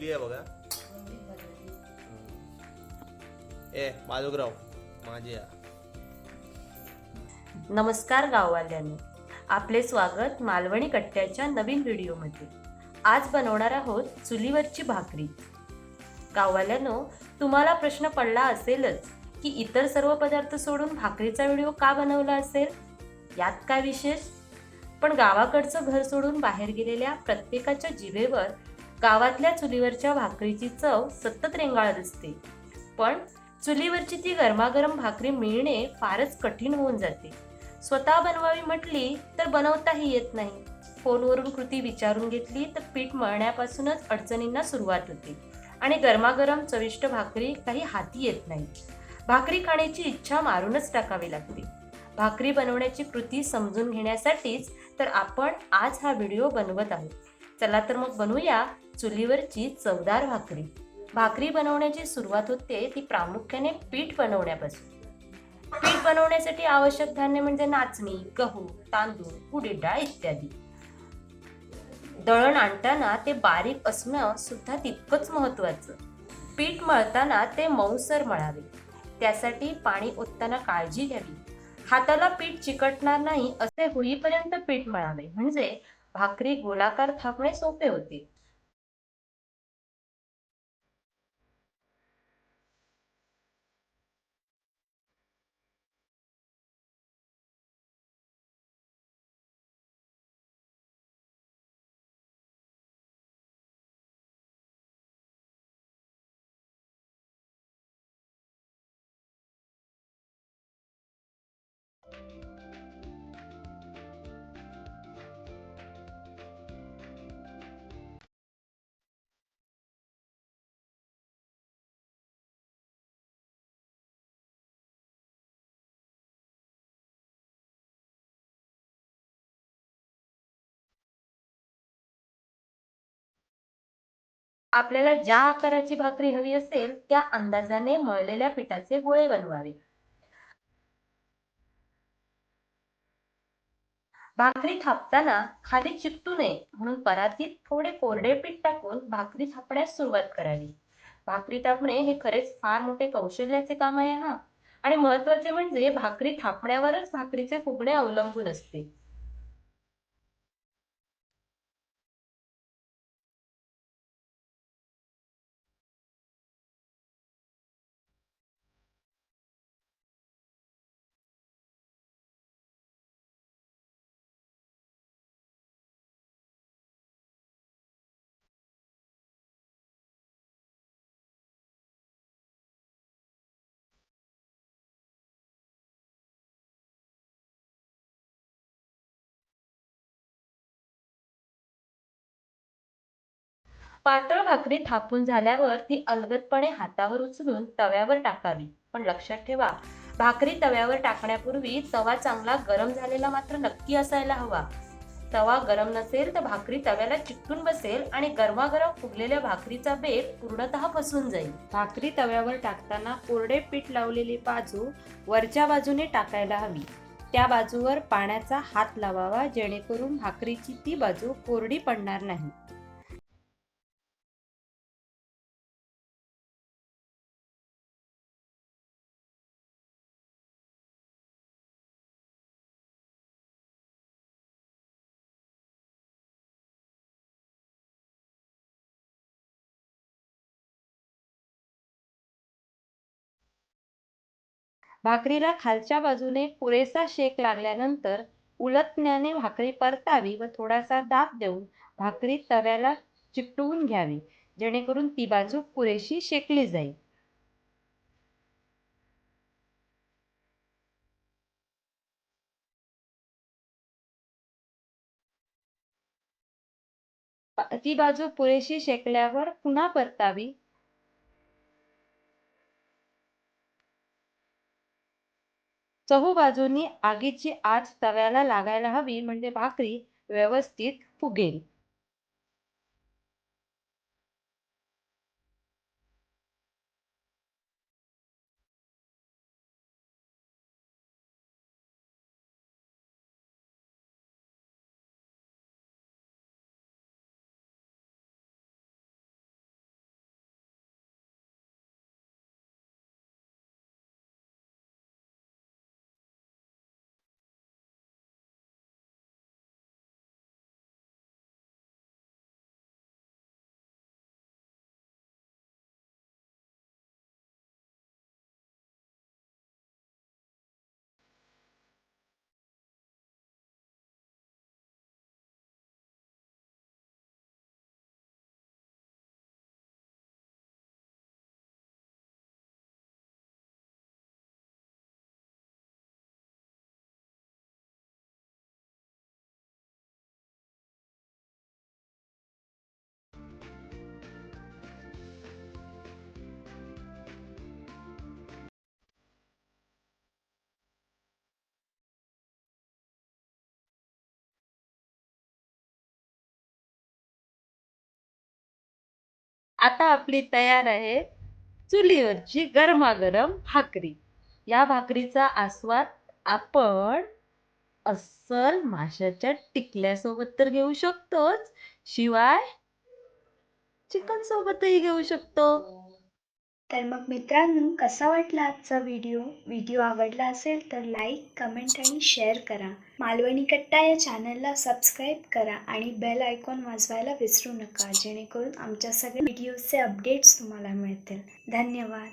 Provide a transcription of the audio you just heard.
फुगली आहे बघा. ए माधवराव माझे नमस्कार गाववाल्यांनी. आपले स्वागत मालवणी कट्ट्याच्या नवीन व्हिडिओमध्ये. आज बनवणार आहोत चुलीवरची भाकरी. गाववाल्यांनो तुम्हाला प्रश्न पडला असेलच की इतर सर्व पदार्थ सोडून भाकरीचा व्हिडिओ का बनवला असेल? यात काय विशेष? पण गावाकडचं घर सोडून बाहेर गेलेल्या प्रत्येकाच्या जिभेवर गावातल्या चुलीवरच्या भाकरीची चव सतत रेंगाळत असते. पण चुलीवरची ती गरमागरम भाकरी मिळणे फारच कठीण होऊन जाते. स्वतः बनवावी म्हटली तर बनवताही येत नाही. फोनवरून कृती विचारून घेतली तर पीठ मळण्यापासूनच अडचणींना सुरुवात होते. आणि गरमागरम चविष्ट भाकरी काही हाती येत नाही. भाकरी खाण्याची इच्छा मारूनच टाकावी लागते. भाकरी बनवण्याची कृती समजून घेण्यासाठीच तर आपण आज हा व्हिडिओ बनवत आहोत. चला तर मग बनवूया चुलीवरची चवदार भाकरी. भाकरी बनवण्याची सुरुवात होते ती प्रामुख्याने पीठ बनवण्यापासून. पीठ बनवण्यासाठी आवश्यक धान्य म्हणजे नाचणी गहू तांदूळ उडीद डाळ इत्यादी. दळण आणताना ते बारीक असणं सुद्धा तितकंच महत्वाचं पीठ मळताना ते मऊसर मळावे. त्यासाठी पाणी ओतताना काळजी घ्यावी. हाताला पीठ चिकटणार नाही असे होईपर्यंत पीठ मळावे. म्हणजे भाकरी गोलाकार थापणे सोपे होते. आपल्याला ज्या आकाराची भाकरी हवी असेल त्या अंदाजाने मळलेल्या पिठाचे गोळे बनवावे. भाकरी थापताना खाली चिकटू नये म्हणून परातीत थोडे कोरडे पीठ टाकून भाकरी थापण्यास सुरुवात करावी. भाकरी थापणे हे खरेच फार मोठे कौशल्याचे काम आहे हा. आणि महत्त्वाचे म्हणजे भाकरी थापण्यावरच भाकरीचे फुगणे अवलंबून असते. पातळ भाकरी थापून झाल्यावर ती अलगदपणे हातावर उचलून तव्यावर टाकावी. पण लक्षात ठेवा भाकरी तव्यावर टाकण्यापूर्वी तवा चांगला गरम झालेला मात्र नक्की असायला हवा. तवा गरम नसेल तर भाकरी तव्याला चिकटून बसेल आणि गरमागरम फुगलेल्या भाकरीचा बेट पूर्णतः फसून जाईल. भाकरी तव्यावर टाकताना कोरडे पीठ लावलेली बाजू वरच्या बाजूने टाकायला हवी. त्या बाजूवर पाण्याचा हात लावावा जेणेकरून भाकरीची ती बाजू कोरडी पडणार नाही. भाकरीला खालच्या बाजूने पुरेसा शेक लागल्यानंतर उलटण्याने भाकरी परतावी व थोडासा दाब देऊन भाकरी तव्याला चिकटवून घ्यावी जेणेकरून ती बाजू पुरेशी शेकली जाईल. ती बाजू पुरेशी शेकल्यावर पुन्हा परतावी चहू बाजूनी आगीची आच तव्याला लागायला हवी म्हणजे भाकरी व्यवस्थित फुगेल. आता आपली तयार आहे चुलीवरची गरमागरम भाकरी. या भाकरीचा आस्वाद आपण अस्सल माशाच्या टिकल्यासोबत तर घेऊ शकतोच. शिवाय चिकन सोबतही घेऊ शकतो. तर मग मित्रांनो कसा वाटला आजचा व्हिडिओ व्हिडिओ आवडला असेल तर लाईक कमेंट आणि शेअर करा. मालवणी कट्टा या चॅनलला सबस्क्राईब करा आणि बेल आयकॉन वाजवायला विसरू नका जेणेकरून आमच्या सगळ्या व्हिडिओचे अपडेट्स तुम्हाला मिळतील. धन्यवाद.